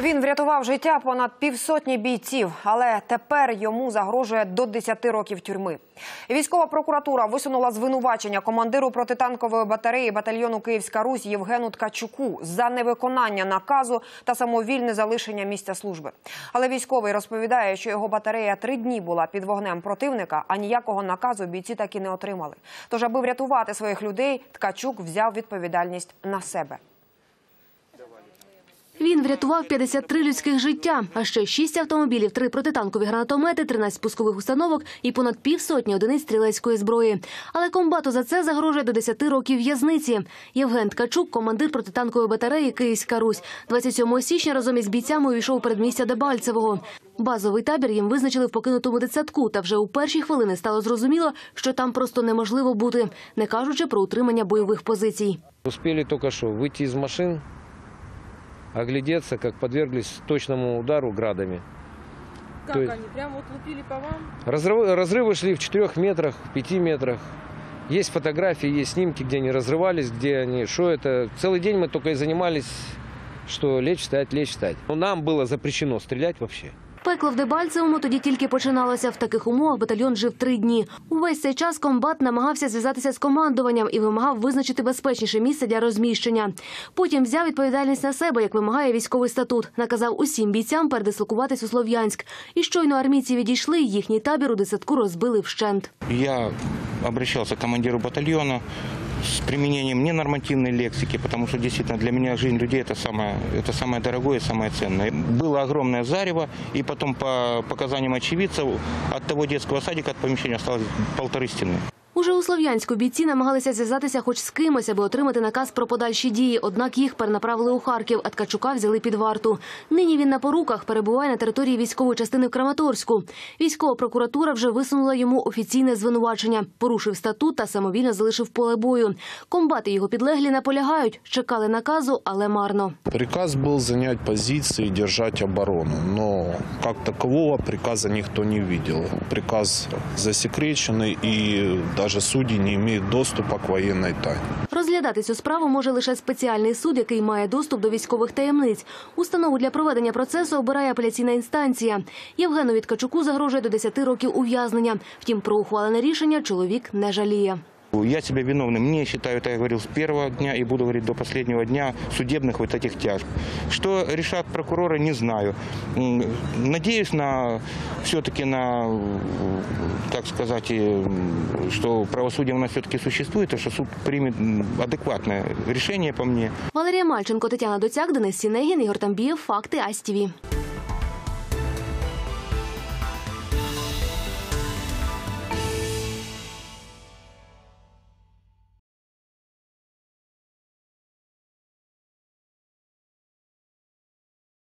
Він врятував життя понад півсотні бійців, але тепер йому загрожує до 10 років тюрми. Військова прокуратура висунула звинувачення командиру протитанкової батареї батальйону Київська Русь Євгену Ткачуку за невиконання наказу та самовільне залишення місця служби. Але військовий розповідає, що його батарея три дні була під вогнем противника, а ніякого наказу бійці так і не отримали. Тож, аби врятувати своїх людей, Ткачук взяв відповідальність на себе. Він врятував 53 людських життя, а ще 6 автомобілів, 3 протитанкові гранатомети, 13 пускових установок і понад півсотні одиниць стрілецької зброї. Але комбату за це загрожує до 10 років в'язниці. Євген Ткачук, командир протитанкової батареї Київська Русь. 27 січня разом із бійцями увійшов у передмістя Дебальцевого. Базовий табір їм визначили в покинутому дитсадку, та вже у перші хвилини стало зрозуміло, що там просто неможливо бути, не кажучи про утримання бойових позицій. Успели только что выйти из машин, оглядеться, как подверглись точному удару градами. Как То есть- они? Прям вот лупили по вам? Разрывы, разрывы шли в 4 метрах, 5 метрах. Есть фотографии, есть снимки, где они разрывались, где они, что это. Целый день мы только и занимались, что лечь, встать, лечь, встать. Но нам было запрещено стрелять вообще. Пекло в Дебальцевому тоді тільки починалося. В таких умовах батальйон жив три дні. Увесь цей час комбат намагався зв'язатися з командуванням і вимагав визначити безпечніше місце для розміщення. Потім взяв відповідальність на себе, як вимагає військовий статут. Наказав усім бійцям передислокуватись у Слов'янськ. І щойно армійці відійшли, їхній табір у десятку розбили вщент. Я обращался к командиру батальона с применением ненормативной лексики, потому что действительно для меня жизнь людей это самое, это самое дорогое, самое ценное. Было огромное зарево, и потом по показаниям очевидцев от того детского садика, от помещения осталось полторы стены. Уже у Слов'янську бійці намагалися зв'язатися хоч з кимось, аби отримати наказ про подальші дії. Однак їх перенаправили у Харків, а Ткачука взяли під варту. Нині він на поруках перебуває на території військової частини в Краматорську. Військова прокуратура вже висунула йому офіційне звинувачення. Порушив статут та самовільно залишив поле бою. Комбати його підлеглі наполягають, чекали наказу, але марно. Приказ был занять позиции и держать оборону, но как такового приказа никто не видел. Приказ засекреченный, и даже судьи не имеют доступа к военной тайне. Розглядати цю справу може лише спеціальний суд, який має доступ до військових таємниць. Установу для проведення процесу обирає апеляційна інстанція. Євгену Ткачуку загрожує до 10 років ув'язнення. Втім, про ухвалене рішення чоловік не жаліє. Я себя виновным не считаю, это я говорил с первого дня и буду говорить до последнего дня судебных вот этих тяжб. Что решат прокуроры, не знаю. М, Надеюсь на все-таки на, э, так сказать, э, что правосудие у нас все-таки существует, и что суд примет м, адекватное решение по мне. Валерія Мальченко, Тетяна Доцяк, Денис Сінегін, Ігор Тамбієв. Факти АСТВ.